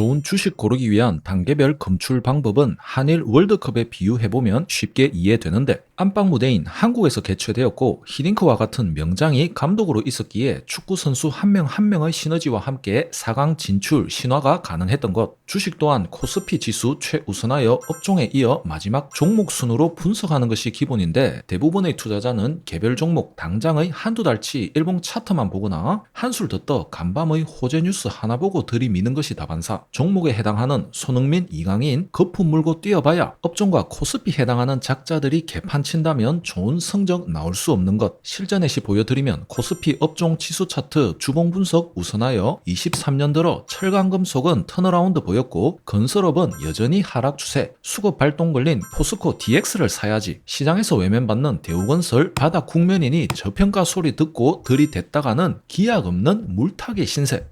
좋은 주식 고르기 위한 단계별 검출 방법은 한일 월드컵에 비유해보면 쉽게 이해되는데 안방 무대인 한국에서 개최되었고 히딩크와 같은 명장이 감독으로 있었기에 축구 선수 한명한 명의 시너지와 함께 4강 진출 신화가 가능했던 것. 주식 또한 코스피 지수 최우선하여 업종에 이어 마지막 종목 순으로 분석하는 것이 기본인데 대부분의 투자자는 개별 종목 당장의 한두 달치 일봉 차트만 보거나 한술 더떠 간밤의 호재 뉴스 하나 보고 들이미는 것이 다반사. 종목에 해당하는 손흥민 이강인 거품 물고 뛰어봐야 업종과 코스피 해당하는 작자들이 개판 친다면 좋은 성적 나올 수 없는 것. 실전 예시 보여드리면 코스피 업종 치수 차트 주봉 분석 우선하여 23년 들어 철강금속은 턴어라운드 보였고 건설업은 여전히 하락 추세. 수급 발동 걸린 포스코 DX를 사야지. 시장에서 외면받는 대우건설 바닥 국면이니 저평가 소리 듣고 들이댔다가는 기약 없는 물타기 신세